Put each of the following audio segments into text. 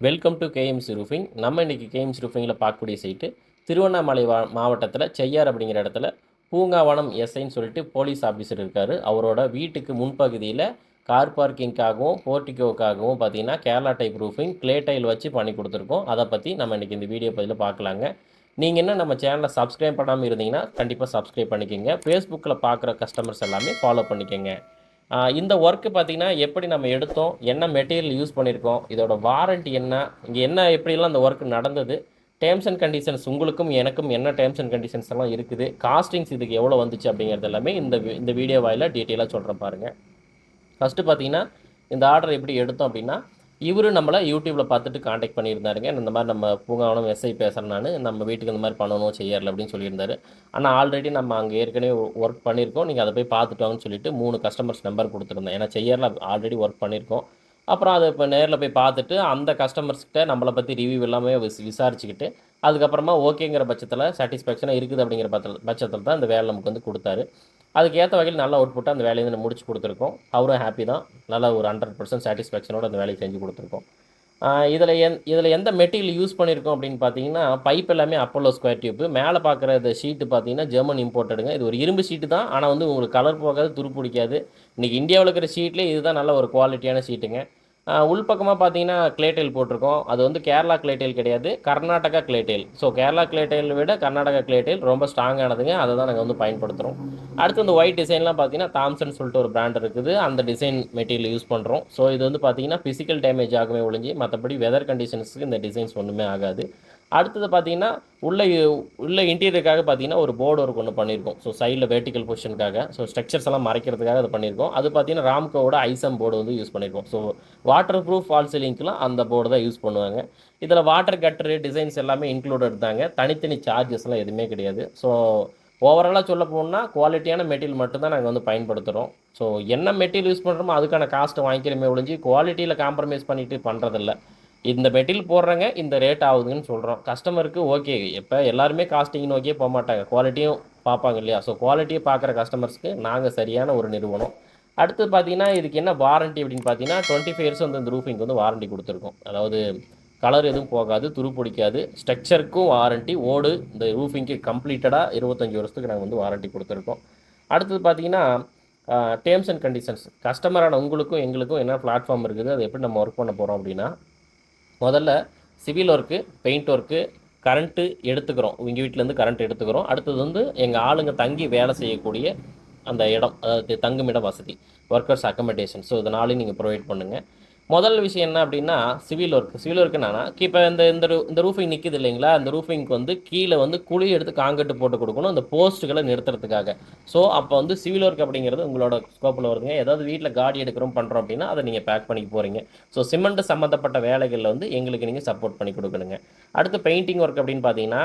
Welcome to KMC roofing நம்ம இன்றைக்கி KMC ரூஃபிங்கில் பார்க்கக்கூடிய சைட்டு திருவண்ணாமலை மாவட்டத்தில் செய்யார் அப்படிங்கிற இடத்துல பூங்காவனம் எஸ்ஐன்னு சொல்லிட்டு போலீஸ் ஆஃபீஸர் இருக்கார். அவரோட வீட்டுக்கு முன்பகுதியில் கார் பார்க்கிங்காகவும் போர்ட்டிகோக்காகவும் பார்த்தீங்கன்னா Kerala type roofing clay tile வச்சு பண்ணி கொடுத்துருக்கோம். அதை பற்றி நம்ம இன்றைக்கி இந்த வீடியோ பதில் பார்க்கலாங்க. நீங்கள் என்ன நம்ம சேனலை சப்ஸ்கிரைப் பண்ணாமல் இருந்தீங்கன்னா கண்டிப்பாக சப்ஸ்கிரைப் பண்ணிக்கோங்க. ஃபேஸ்புக்கில் பார்க்குற கஸ்டமர்ஸ் எல்லாமே ஃபாலோ பண்ணிக்கோங்க. இந்த ஒர்க்கு பார்த்தீங்கன்னா எப்படி நம்ம எடுத்தோம் என்ன மெட்டீரியல் யூஸ் பண்ணியிருக்கோம் இதோட வாரண்ட்டி என்ன இங்கே என்ன எப்படிலாம் அந்த ஒர்க் நடந்தது டேர்ம்ஸ் அண்ட் கண்டிஷன்ஸ் உங்களுக்கும் எனக்கும் என்ன டேர்ம்ஸ் அண்ட் கண்டிஷன்ஸ் எல்லாம் இருக்குது காஸ்டிங்ஸ் இதுக்கு எவ்வளோ வந்துச்சு அப்படிங்கிறது எல்லாமே இந்த வி- இந்த வீடியோ வாயில் டீட்டெயிலாக சொல்கிறேன் பாருங்கள் ஃபஸ்ட்டு பார்த்தீங்கன்னா இந்த ஆர்டர் எப்படி எடுத்தோம் அப்படின்னா இவர் நம்மளை யூடியூப்பில் பார்த்துட்டு காண்டாக்ட் பண்ணியிருந்தாருங்க. இந்த மாதிரி நம்ம பூங்காவனம் எஸ்ஐ பேசுகிறேன் நான். நம்ம வீட்டுக்கு இந்த மாதிரி பண்ணணும் செய்யறல அப்படின்னு சொல்லியிருந்தாரு. ஆனால் ஆல்ரெடி நம்ம அங்கே ஏற்கனவே ஒர்க் பண்ணியிருக்கோம். நீங்கள் அதை போய் பார்த்துட்டு வாங்கன்னு சொல்லிட்டு மூணு கஸ்டமர்ஸ் நம்பர் கொடுத்துருந்தேன் ஏன்னா செய்யறல ஆல்ரெடி ஒர்க் பண்ணியிருக்கோம். அப்புறம் அதை இப்போ நேரில் போய் பார்த்துட்டு அந்த கஸ்டமர்ஸ்கிட்ட நம்மளை பற்றி ரிவ்யூ எல்லாமே விசாரிச்சுக்கிட்டு அதுக்கப்புறமா ஓகேங்கிற பட்சத்தில் சாட்டிஸ்ஃபேக்ஷனாக இருக்குது அப்படிங்கிற பட்சத்தில் பட்சத்தில் தான் அந்த வேலை நமக்கு வந்து கொடுத்தாரு. அதுக்கு ஏற்ற வகையில் நல்ல அவுட்புட்டாக அந்த வேலையை வந்து முடிச்சு கொடுத்துருக்கோம். அவரும் ஹாப்பி தான். நல்ல ஒரு ஹண்ட்ரட் பர்சன்ட் சாட்டிஸ்ஃபேக்ஷனோட அந்த வேலையை செஞ்சு கொடுத்துருக்கோம். இதில் எந் இதில் எந்த மெட்டீரியல் யூஸ் பண்ணியிருக்கோம் அப்படின்னு பார்த்தீங்கன்னா பைப் எல்லாமே அப்போலோ ஸ்கொயர் டியூப்பு மேலே பார்க்குற இந்த ஷீட்டு பார்த்தீங்கன்னா ஜெர்மன் இம்போர்ட்டடுங்க இது ஒரு இரும்பு ஷீட்டு தான். ஆனால் வந்து உங்களுக்கு கலர் போகாது துரு பிடிக்காது. இன்றைக்கி இந்தியாவில் இருக்கிற ஷீட்லேயே இதுதான் நல்ல ஒரு குவாலிட்டியான ஷீட்டுங்க உள்பக்கமாக பார்த்தீங்கன்னா கிளேட்டைல் போட்டிருக்கோம். அது வந்து கேரளா கிளேட்டைல் கிடையாது. Karnataka clay tile so Kerala clay tile விட கர்நாடகா கிளேட்டைல் ரொம்ப ஸ்ட்ராங்கானதுங்க அதை தான் நாங்கள் வந்து பயன்படுத்துகிறோம் அடுத்து இந்த ஒயிட் டிசைன்லாம் பார்த்தீங்கன்னா தாம்சன் சொல்லிட்டு ஒரு பிராண்ட் இருக்குது. அந்த டிசைன் மெட்டீரியல் யூஸ் பண்ணுறோம் ஸோ இது வந்து பார்த்தீங்கன்னா ஃபிசிக்கல் டேமேஜ் ஆகவே ஒழிஞ்சு மற்றபடி வெதர் கண்டிஷன்ஸுக்கு இந்த டிசைன்ஸ் ஒன்றுமே ஆகாது. அடுத்தது பார்த்தீங்கன்னா உள்ள உள்ள இன்டீரியருக்காக பார்த்தீங்கன்னா ஒரு போர்டு ஒர்க் ஒன்று பண்ணியிருக்கோம் ஸோ சைடில் வெர்டிக்கல் பொசிஷனுக்காக ஸோ ஸ்ட்ரக்சர்ஸ் எல்லாம் மறைக்கிறதுக்காக அது பண்ணியிருக்கோம் அது பார்த்தீங்கன்னா ராம்கோவோட ஐசம் போர்டு வந்து யூஸ் பண்ணியிருக்கோம் ஸோ வாட்டர் ப்ரூஃப் ஃபால் சீலிங்க்கெலாம் அந்த போர்டு தான் யூஸ் பண்ணுவாங்க. இதில் வாட்டர் கட்டரு டிசைன்ஸ் எல்லாமே இன்க்ளூடட் தாங்க. தனித்தனி சார்ஜஸ்லாம் எதுவுமே கிடையாது. ஸோ ஓவராலாக சொல்ல போனால் குவாலிட்டியான மெட்டீரியல் மட்டும்தான் நாங்கள் வந்து பயன்படுத்துகிறோம் ஸோ என்ன மெட்டீரியல் யூஸ் பண்ணுறோமோ அதுக்கான காஸ்ட்டை வாங்கிக்கிறமே ஒழிஞ்சு குவாலிட்டியில் காம்ப்ரமைஸ் பண்ணிவிட்டு பண்ணுறதில்ல இந்த மெட்டீரியல் போடுறங்க இந்த ரேட் ஆகுதுன்னு சொல்கிறோம் கஸ்டமருக்கு ஓகே இப்போ எல்லாருமே காஸ்டிங் நோக்கியே போக மாட்டாங்க குவாலிட்டியும் பார்ப்பாங்க இல்லையா? ஸோ குவாலிட்டியை பார்க்குற கஸ்டமர்ஸ்க்கு நாங்கள் சரியான ஒரு நிறுவனம். அடுத்து பார்த்தீங்கன்னா இதுக்கு என்ன வாரண்டி அப்படின்னு பார்த்தீங்கன்னா டுவெண்ட்டி ஃபைவ் இயர்ஸ் வந்து இந்த ரூஃபிங்க்கு வந்து வாரண்டி கொடுத்துருக்கோம். அதாவது கலர் எதுவும் போகாது துரு பிடிக்காது. ஸ்ட்ரக்சருக்கும் வாரண்டி ஓடு இந்த ரூஃபிங்க்கு கம்ப்ளீட்டடாக இருபத்தஞ்சி வருஷத்துக்கு நாங்கள் வந்து வாரண்டி கொடுத்துருக்கோம். அடுத்தது பார்த்தீங்கன்னா டேர்ம்ஸ் அண்ட் கண்டிஷன்ஸ் கஸ்டமரான உங்களுக்கும் எங்களுக்கும் என்ன பிளாட்ஃபார்ம் இருக்குது அதை எப்படி நம்ம ஒர்க் பண்ண போகிறோம் அப்படின்னா முதல்ல civil work paint work current எடுத்துக்கிறோம். உங்கள் வீட்டிலேருந்து கரண்ட் எடுத்துக்கிறோம். அடுத்தது வந்து எங்கள் ஆளுங்க தங்கி வேலை செய்யக்கூடிய அந்த இடம் அதாவது தங்குமிட வசதி ஒர்க்கர்ஸ் அக்கமடேஷன் ஸோ இதனாலையும் நீங்கள் ப்ரொவைட் பண்ணுங்கள் முதல் விஷயம் என்ன அப்படின்னா சிவில் ஒர்க் சிவில் ஒர்க் என்னன்னா இப்போ இந்த இந்த இந்த ரூஃபிங் நிற்கிது இல்லைங்களா? அந்த ரூஃபிங்க்கு வந்து கீழே வந்து குழி எடுத்து காங்கிரீட் போட்டு கொடுக்கணும் அந்த போஸ்ட்டுகளை நிறுத்துறதுக்காக. ஸோ அப்போ வந்து சிவில் ஒர்க் அப்படிங்கிறது உங்களோட ஸ்கோப்பில் வருதுங்க. ஏதாவது வீட்டில் காடி எடுக்கிறோம் பண்ணுறோம் அப்படின்னா அதை நீங்கள் பேக் பண்ணி போகிறீங்க ஸோ சிமெண்ட் சம்மந்தப்பட்ட வேலைகளில் வந்து எங்களுக்கு நீங்கள் சப்போர்ட் பண்ணி கொடுக்கணுங்க. அடுத்து பெயிண்டிங் ஒர்க் அப்படின்னு பார்த்தீங்கன்னா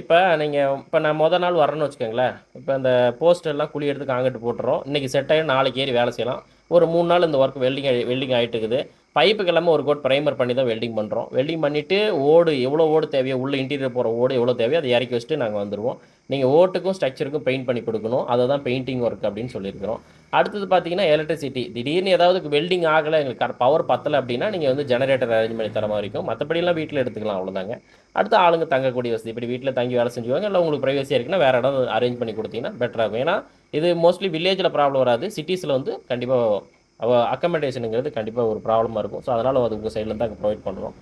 இப்போ நீங்கள் இப்போ நான் முதல் நாள் வரேன்னு வச்சுக்கோங்களேன். இப்போ அந்த போஸ்டெல்லாம் குழி எடுத்து காங்கிட்டு போட்டுறோம். இன்றைக்கி செட் ஆகி நாளைக்கு ஏறி வேலை செய்யலாம். ஒரு மூணு நாள் இந்த ஒர்க் வெல்டிங் வெல்டிங் ஆகிட்டு இருக்குது. பைப்புக்கு எல்லாமே ஒரு கோட் ப்ரைமர் பண்ணி தான் வெல்டிங் பண்ணுறோம் வெல்டிங் பண்ணிவிட்டு ஓடு எவ்வளோ ஓடு தேவையோ உள்ள இன்டீரியர் போகிற ஓடு எவ்வளோ தேவையோ அதை இறக்கி வச்சுட்டு நாங்கள் வந்துடுவோம் நீங்கள் ஓட்டுக்கும் ஸ்ட்ரக்சருக்கும் பெயிண்ட் பண்ணி கொடுக்கணும். அதை தான் பெயிண்டிங் ஒர்க் அப்படின்னு சொல்லியிருக்கிறோம். அடுத்தது பார்த்தீங்கன்னா எலக்ட்ரிசிட்டி திடீர்னு ஏதாவது வெல்டிங் ஆகலை எங்களுக்கு பவர் பத்தலை அப்படின்னா நீங்கள் வந்து ஜெனரேட்டர் அரேஞ்ச் பண்ணி தர மாதிரி இருக்கும். மற்றபடிலாம் வீட்டில் எடுத்துக்கலாம் அவ்வளோதாங்க அடுத்து ஆளுங்க தங்கக்கூடிய வசதி. இப்படி வீட்டில் தங்கி வேலை செஞ்சுவாங்க இல்லை உங்களுக்கு ப்ரைவசியாக இருக்குன்னா வேறு இடம் அரேஞ்ச் பண்ணி கொடுத்தீங்கன்னா பெட்டராக இருக்கும். ஏன்னா இது மோஸ்ட்லி வில்லேஜில் ப்ராப்ளம் வராது. சிட்டிஸில் வந்து கண்டிப்பாக அவ அக்கமடேஷனுங்கிறது கண்டிப்பாக ஒரு ப்ராப்ளமாக இருக்கும். ஸோ அதனால் அது உங்கள் சைட்லேருந்து தான் ப்ரொவைட் பண்ணுறோம்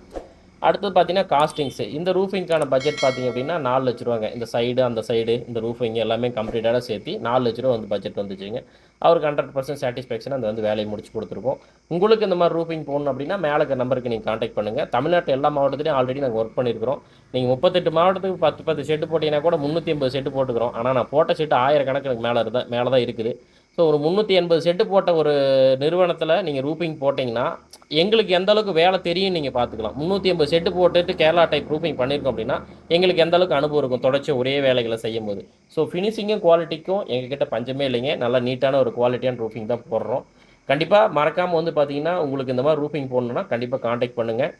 அடுத்தது பார்த்தீங்கன்னா காஸ்டிங்ஸ் இந்த ரூஃபிங்க்கான பட்ஜெட் பார்த்தீங்க அப்படின்னா நாலு லட்ச ரூபாங்க. இந்த சைடு அந்த சைடு இந்த ரூஃபிங் எல்லாமே கம்ப்ளீட்டாக சேர்த்து நாலு லட்ச ரூபா வந்து பட்ஜெட் வந்துச்சுங்க. அவருக்கு ஹண்ட்ரட் பர்சன்ட் சாட்டிஸ்ஃபேக்ஷன் அந்த வந்து வேலையை முடிச்சு கொடுத்துருக்கோம். உங்களுக்கு இந்த மாதிரி ரூஃபிங் போகணும் அப்படின்னா மேலே இருக்க நம்பருக்கு நீங்கள் காண்டாக்ட் பண்ணுங்கள் தமிழ்நாட்டு எல்லா மாவட்டத்துலையும் ஆல்ரெடி நாங்கள் ஒர்க் பண்ணியிருக்கிறோம் நீங்கள் முப்பத்தெட்டு மாவட்டத்துக்கு பத்து பத்து செட்டு போட்டிங்கன்னா கூட முந்நூற்றி ஐம்பது செட்டு போட்டுக்கிறோம். ஆனால் நான் போட்ட செட்டு எனக்கு மேலே இருந்தால் மேலே தான் இருக்குது. ஸோ ஒரு முந்நூற்றி எண்பது செட்டு போட்ட ஒரு நிறுவனத்தில் நீங்கள் ரூப்பிங் போட்டிங்கன்னா எங்களுக்கு எந்த அளவுக்கு வேலை தெரியும் நீங்கள் பார்த்துக்கலாம் முந்நூற்றி எண்பது செட்டு போட்டுட்டு கேரளா டைப் ரூப்பிங் பண்ணியிருக்கோம் அப்படின்னா எங்களுக்கு எந்த அளவுக்கு அனுபவம் இருக்கும் தொடர்ச்சி ஒரே வேலைகளை செய்யும் போது ஸோ ஃபினிஷிங்கும் குவாலிட்டிக்கும் எங்ககிட்ட பஞ்சமே இல்லைங்க. நல்லா நீட்டான ஒரு குவாலிட்டியான ரூப்பிங் தான் போடுறோம். கண்டிப்பாக மறக்காமல் வந்து பார்த்தீங்கன்னா உங்களுக்கு இந்த மாதிரி ரூப்பிங் போடணுன்னா கண்டிப்பாக காண்டாக்ட் பண்ணுங்கள்